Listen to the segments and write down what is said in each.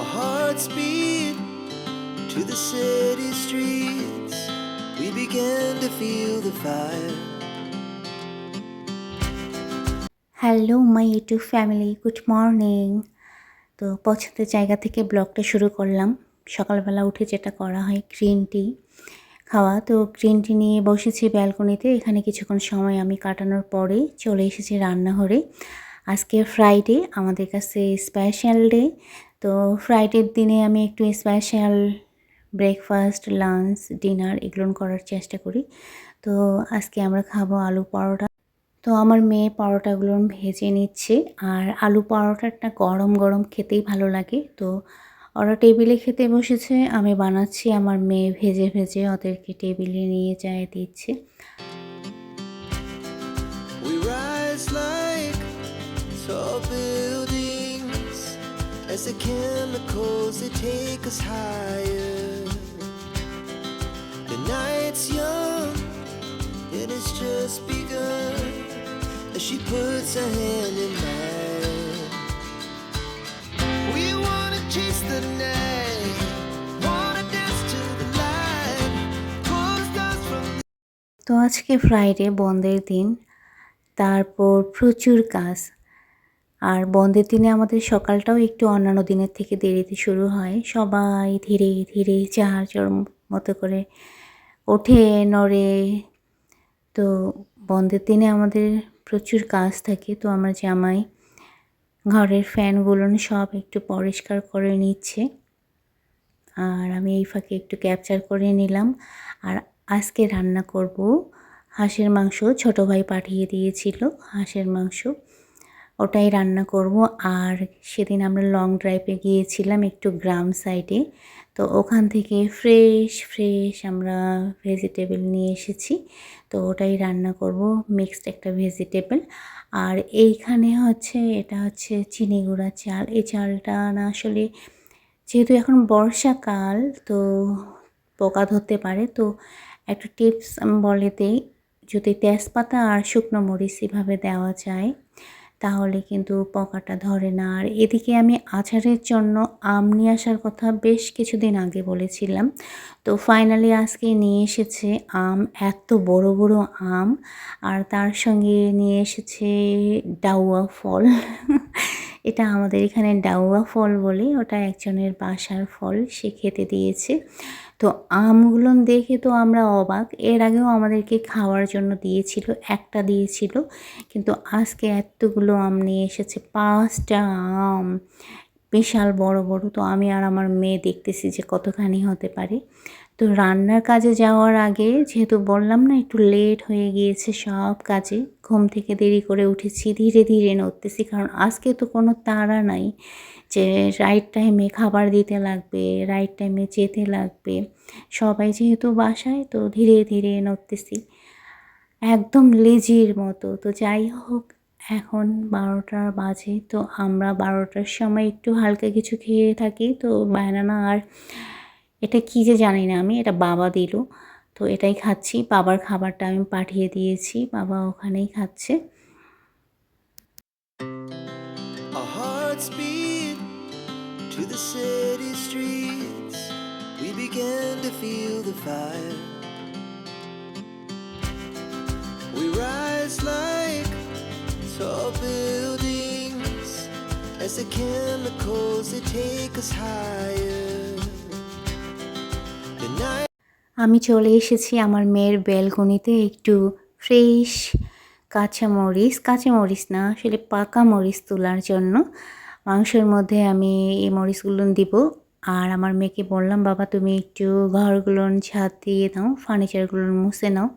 Our hearts beat to the city streets. We began to feel the fire. Hello my YouTube family good morning তো পছন্দের জায়গা থেকে ব্লগটা শুরু করলাম। সকালবেলা উঠে যেটা করা হয় গ্রিন টি খাওয়া। তো গ্রিন টি নিয়ে বসেছি ব্যালকনিতে এখানে কিছুক্ষণ সময় আমি কাটানোর পরে চলে এসেছি রান্নাঘরে। আজকে ফ্রাইডে আমাদের কাছে স্পেশাল ডে তো ফ্রাইডের দিনে আমি একটু স্পেশাল ব্রেকফাস্ট লাঞ্চ ডিনার এগুলো করার চেষ্টা করি। তো আজকে আমরা খাব আলু পরোটা। তো আমার মেয়ে পরোটাগুলো ভেজে নিচ্ছে আর আলু পরোটাটা গরম গরম খেতেই ভালো লাগে। তো ওরা টেবিলে খেতে বসেছে, আমি বানাচ্ছি, আমার মেয়ে ভেজে ভেজে ওদেরকে টেবিলে নিয়ে যায়, দিচ্ছে। As the chemicals they take us higher. The night's young and it's just begun as she puts her hand in mine. We wanna chase the night, তো আজকে ফ্রাইডে বন্ধের দিন তারপর প্রচুর কাজ আর বন্ধের দিনে আমাদের সকালটাও একটু অন্যান্য দিনের থেকে দেরিতে শুরু হয়। সবাই ধীরে ধীরে যার যার মতো করে ওঠে, নড়ে। তো বন্ধের দিনে আমাদের প্রচুর কাজ থাকে। তো আমার জামাই ঘরের ফ্যানগুলো সব একটু পরিষ্কার করে নিচ্ছে। আর আমি এই ফাঁকে একটু ক্যাপচার করে নিলাম। আর আজকে রান্না করব হাঁসের মাংস। ছোট ভাই পাঠিয়ে দিয়েছিল হাঁসের মাংস। ওটাই রান্না করব। আর সেদিন আমরা লং ড্রাইভে গিয়েছিলাম একটু গ্রাম সাইডে তো ওখান থেকে ফ্রেশ ফ্রেশ আমরা ভেজিটেবল নিয়ে এসেছি। তো ওটাই রান্না করব মিক্সড একটা ভেজিটেবল আর এইখানে হচ্ছে, এটা হচ্ছে চিনি গুঁড়া চাল। এই চালটা না আসলে যেহেতু এখন বর্ষাকাল, তো পোকা ধরতে পারে। তো একটা টিপস আমি বলে দিই, যদি তেজপাতা আর শুকনো মরিচ এভাবে দেওয়া যায় তাহলে কিন্তু পকাটা ধরে না। আর এদিকে আমি আচারের জন্য আম নিয়ে আসার কথা বেশ কিছুদিন আগে বলেছিলাম। তো ফাইনালি আজকে নিয়ে এসেছে আম, এত বড় বড় আম। আর তার সঙ্গে নিয়ে এসেছে ডাউয়া ফল। এটা আমাদের এখানে ডাউয়া ফল বলে, ওটা একজনের বাসার ফল, সে খেতে দিয়েছে। তো আমগুলো দেখে তো আমরা অবাক। এর আগেও আমাদেরকে খাওয়ার জন্য দিয়েছিল, একটা দিয়েছিল, কিন্তু আজকে এতগুলো আম নিয়ে এসেছে, পাঁচটা আম। বিশাল বড় বড়, তো আমি আর আমার মেয়ে দেখতেছি যে কতখানি হতে পারে। তো রান্নার কাজে যাওয়ার আগে, যেহেতু বললাম না, একটু লেট হয়ে গিয়েছে সব কাজে ঘুম থেকে দেরি করে উঠেছি, ধীরে ধীরে নড়তেছি। কারণ আজকে তো কোনো তাড়া নাই যে রাইট টাইমে খাবার দিতে লাগবে রাইট টাইমে যেতে লাগবে। সবাই যেহেতু বাসায়, তো ধীরে ধীরে নড়তেছি। একদম লেজির মতো। তো যাই হোক, এখন বারোটার বাজে, তো আমরা বারোটার সময় একটু হালকা কিছু খেয়ে থাকি। তো ব্যানানা আর এটা কী যে জানি না আমি, এটা বাবা দিল। তো এটাই খাচ্ছি বাবার খাবারটা আমি পাঠিয়ে দিয়েছি বাবা ওখানেই খাচ্ছে to the city streets. We began to feel the fire. We rise like tall buildings as the chemicals they take us higher. The night. আমি চলে এসেছি আমার মেয়ের বেলকনিতে একটু ফ্রেশ কাঁচা মরিচ কাঁচা মরিচ না, আসলে পাকা মরিচ তোলার জন্য। মাংসের মধ্যে আমি এই মরিচগুলো দিব। আর আমার মেয়েকে বললাম, বাবা, তুমি একটু ঘরগুলো ছাদ দিয়ে দাও, ফার্নিচারগুলো মুছে নাও।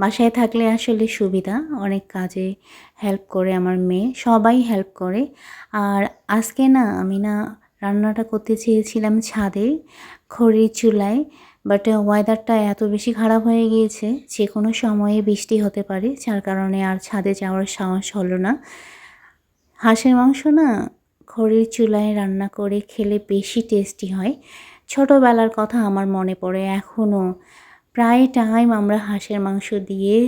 বাসায় থাকলে আসলে সুবিধা, অনেক কাজে হেল্প করে আমার মেয়ে, সবাই হেল্প করে। আর আজকে না, আমি না রান্নাটা করতে চেয়েছিলাম ছাদে, খড়ির চুলায়। বাট ওয়েদারটা এত বেশি খারাপ হয়ে গিয়েছে যে কোনো সময়ে বৃষ্টি হতে পারে, যার কারণে আর ছাদে যাওয়ার সাহস হলো না। হাঁসের মাংস না খড়ির চুলায় রান্না করে খেলে বেশি টেস্টি হয়। ছোটোবেলার কথা আমার মনে পড়ে এখনও প্রায় টাইম আমরা হাঁসের মাংস দিয়ে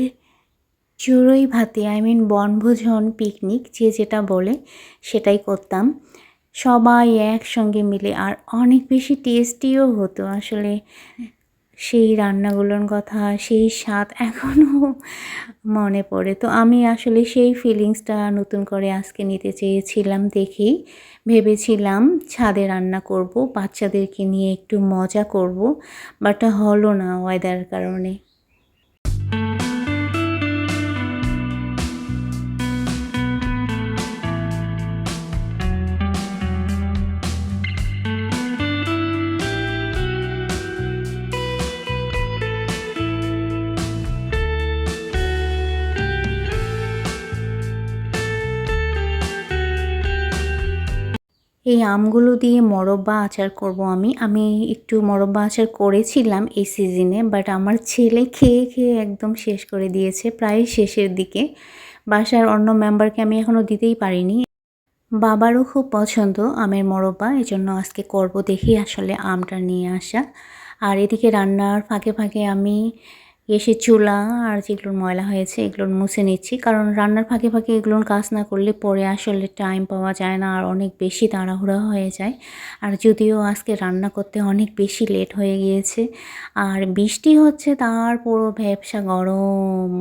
চড়ুই ভাতে আই মিন বনভোজন পিকনিক যে যেটা বলে সেটাই করতাম। সবাই একসঙ্গে মিলে, আর অনেক বেশি টেস্টিও হতো আসলে। সেই রান্নাগুলোর কথা, সেই স্বাদ এখনও মনে পড়ে। তো আমি আসলে সেই ফিলিংসটা নতুন করে আজকে নিতে চেয়েছিলাম দেখেই। ভেবেছিলাম ছাদে রান্না করব, বাচ্চাদেরকে নিয়ে একটু মজা করব বাট হলো না ওয়েদার কারণে। এই আমগুলো দিয়ে মরব্বা আচার করব আমি। আমি একটু মরব্বা আচার করেছিলাম এই সিজনে বাট আমার ছেলে খেয়ে খেয়ে একদম শেষ করে দিয়েছে, প্রায় শেষের দিকে। বাসার অন্য মেম্বারকে আমি এখনও দিতেই পারিনি। বাবারও খুব পছন্দ আমের মোরব্বা, এজন্য আজকে করব দেখি আসলে আমটা নিয়ে আসা। আর এদিকে রান্নার ফাঁকে ফাঁকে আমি এসে চুলা আর যেগুলোর ময়লা হয়েছে এগুলোর মুছে নিচ্ছি। কারণ রান্নার ফাঁকে ফাঁকে এগুলোর কাজ না করলে পরে আসলে টাইম পাওয়া যায় না আর অনেক বেশি তাড়াহুড়া হয়ে যায়। আর যদিও আজকে রান্না করতে অনেক বেশি লেট হয়ে গিয়েছে, আর বৃষ্টি হচ্ছে তার পুরো ভ্যাবসা গরম।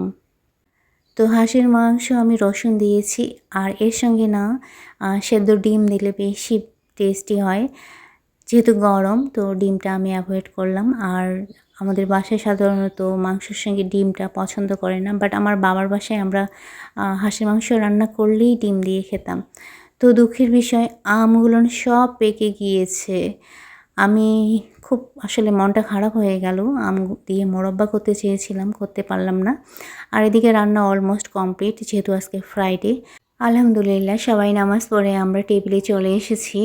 তো হাঁসের মাংস আমি রসুন দিয়েছি, আর এর সঙ্গে না সেদ্ধ ডিম দিলে বেশি টেস্টি হয়। যেহেতু গরম, তো ডিমটা আমি অ্যাভয়েড করলাম। আর আমাদের বাসায় সাধারণত মাংসের সঙ্গে ডিমটা পছন্দ করে না বাট আমার বাবার বাসায় আমরা হাঁসের মাংস রান্না করলেই ডিম দিয়ে খেতাম। তো দুঃখের বিষয়, আমগুলো সব পেকে গিয়েছে। আমি খুব আসলে মনটা খারাপ হয়ে গেল, আম দিয়ে মোরব্বা করতে চেয়েছিলাম, করতে পারলাম না। আর এদিকে রান্না অলমোস্ট কমপ্লিট যেহেতু আজকে ফ্রাইডে আলহামদুলিল্লাহ, সবাই নামাজ পড়ে আমরা টেবিলে চলে এসেছি।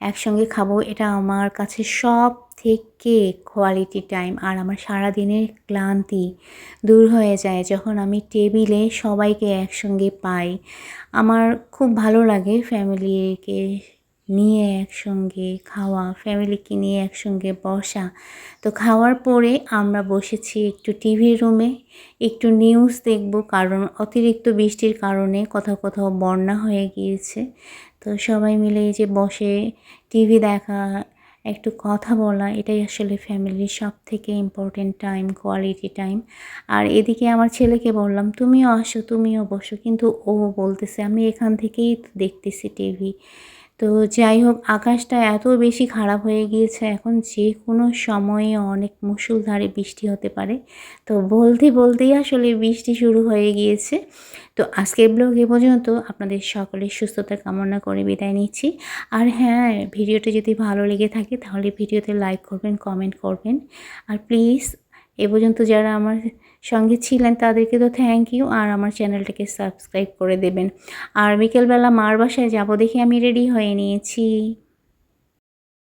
একসঙ্গে খাব, এটা আমার কাছে সব থেকে কোয়ালিটি টাইম আর আমার সারাদিনের ক্লান্তি দূর হয়ে যায় যখন আমি টেবিলে সবাইকে একসঙ্গে পাই। আমার খুব ভালো লাগে ফ্যামিলিকে নিয়ে একসঙ্গে খাওয়া ফ্যামিলিকে নিয়ে একসঙ্গে বসা। তো খাওয়ার পরে আমরা বসেছি একটু টিভি রুমে একটু নিউজ দেখব কারণ অতিরিক্ত বৃষ্টির কারণে কোথাও কোথাও বন্যা হয়ে গিয়েছে। তো সবাই মিলে এই যে বসে টিভি দেখা একটু কথা বলা, এটাই আসলে ফ্যামিলির সব থেকে ইম্পর্টেন্ট টাইম কোয়ালিটি টাইম আর এদিকে আমার ছেলেকে বললাম, তুমিও আসো, তুমিও বসো। কিন্তু ও বলতেছে, আমি এখান থেকেই দেখতেছি টিভি তো যাই হোক, আকাশটা এত বেশি খারাপ হয়ে গিয়েছে, এখন যে কোনো সময়ে অনেক মুসুলধারে বৃষ্টি হতে পারে। তো বলতে বলতেই আসলে বৃষ্টি শুরু হয়ে গিয়েছে। তো আজকের ব্লগ এ পর্যন্ত আপনাদের সকলের সুস্থতা কামনা করে বিদায় নিচ্ছি। আর হ্যাঁ ভিডিওটি যদি ভালো লেগে থাকে তাহলে ভিডিওতে লাইক করবেন, কমেন্ট করবেন। আর প্লিজ, এ পর্যন্ত যারা আমার সঙ্গে ছিলেন তাদেরকে তো থ্যাংক ইউ আর আমার চ্যানেলটাকে সাবস্ক্রাইব করে দেবেন। আর বিকেলবেলা মার বাসায় যাব দেখে আমি রেডি হয়ে নিয়েছি।